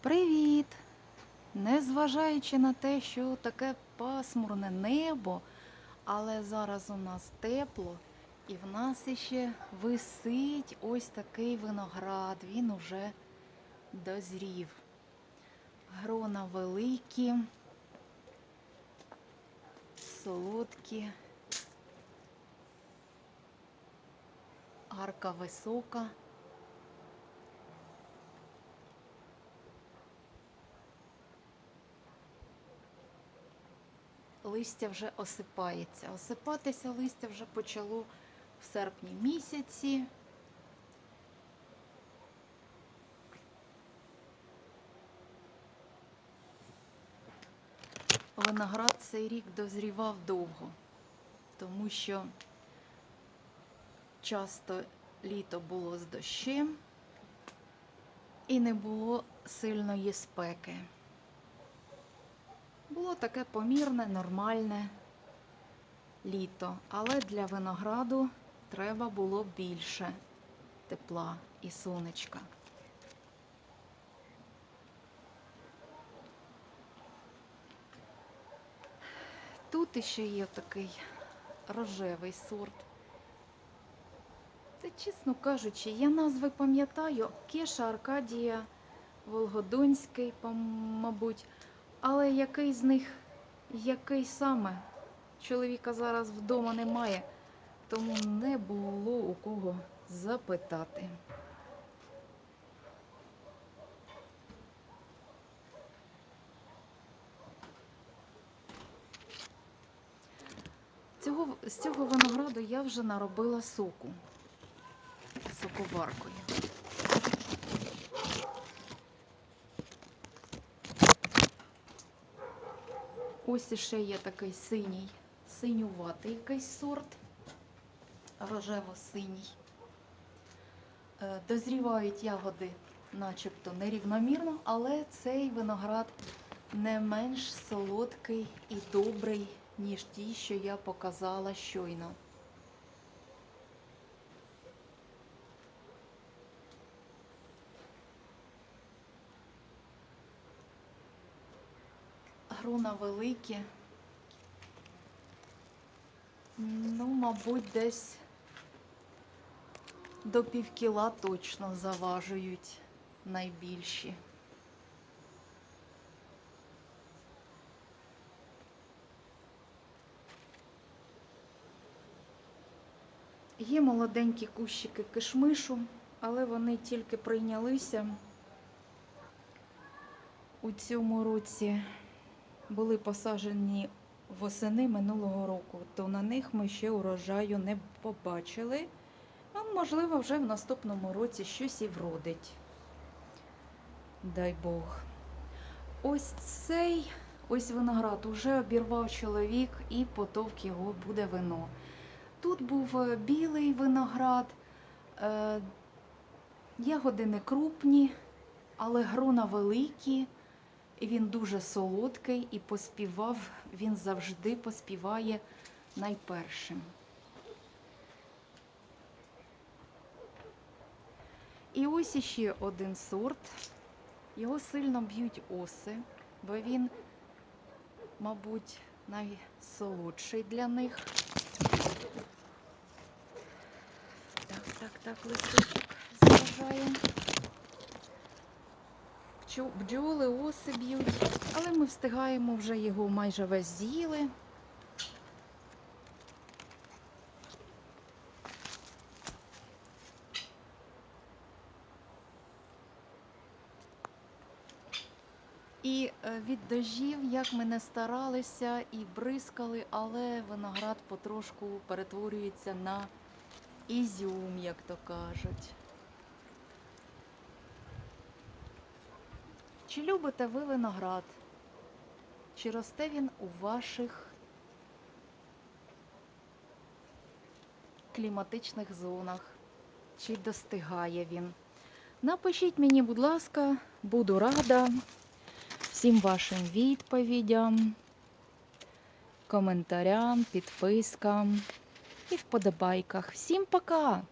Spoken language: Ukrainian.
Привіт! Незважаючи на те, що таке пасмурне небо, але зараз у нас тепло, і в нас іще висить ось такий виноград. Він уже дозрів. Грона великі, солодкі, арка висока. Листя вже осипається. Осипатися листя вже почало в серпні місяці. Виноград цей рік дозрівав довго, тому що часто літо було з дощем і не було сильної спеки. Було таке помірне, нормальне літо, але для винограду треба було більше тепла і сонечка. Тут іще є такий рожевий сорт. Та, чесно кажучи, я назви пам'ятаю Кеша Аркадія, Волгодонський, мабуть. Але який з них, який саме? Чоловіка зараз вдома немає, тому не було у кого запитати. Цього, з цього винограду я вже наробила соку соковаркою. Ось іще є такий синій, синюватий якийсь сорт, рожево-синій. Е, Дозрівають ягоди начебто нерівномірно, але цей виноград не менш солодкий і добрий, ніж ті, що я показала щойно. Грона великі. Ну, мабуть, десь до півкіла точно заважують найбільші. Є молоденькі кущики кишмишу, але вони тільки прийнялися у цьому році були посаджені восени минулого року, то на них ми ще урожаю не побачили. А можливо, вже в наступному році щось і вродить. Дай Бог. Ось цей ось виноград уже обірвав чоловік і потовк його буде вино. Тут був е, білий виноград, е, ягоди не крупні, але грона великі. Він дуже солодкий і поспівав, він завжди поспіває найпершим. І ось іще один сорт. Його сильно б'ють оси, бо він, мабуть, найсолодший для них. Так, так, так, листочок заважає. Бджоли, оси б'ють, але ми встигаємо вже його майже весь з'їли. І е, від дождів, як ми не старалися і бризкали, але виноград потрошку перетворюється на ізюм, як то кажуть. Чи любите ви виноград? Чи росте він у ваших кліматичних зонах? Чи достигає він? Напишіть мені, будь ласка, буду рада всім вашим відповідям, коментарям, підпискам і вподобайках. Всім пока!